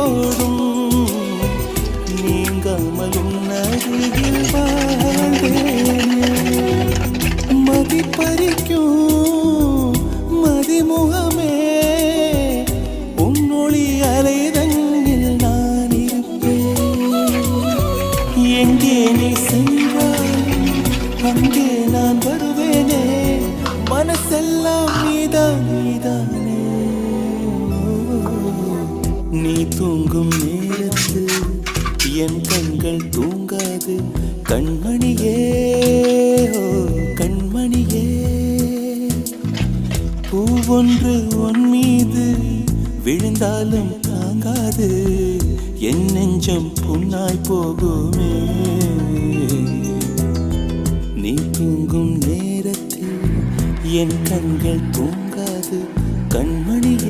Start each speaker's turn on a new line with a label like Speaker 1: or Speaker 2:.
Speaker 1: போதும். நீங்காமலும் நருகில் மதிப்பறிக்கும் மதிமுகமே. உன்னொழி அலைதங்கில் நான் இருப்பேன். எங்கே நீ சென்றாய் அங்கே நீ தூங்கும் நேரத்தில் என் கண்கள் தூங்காது. கண்மணியே கண்மணியே. பூ ஒன்று உன் மீது விழுந்தாலும் தாங்காது. என் நெஞ்சம் புண்ணாய் போகுமே. நீ தூங்கும் நேரத்தில் என் கண்கள் தூங்க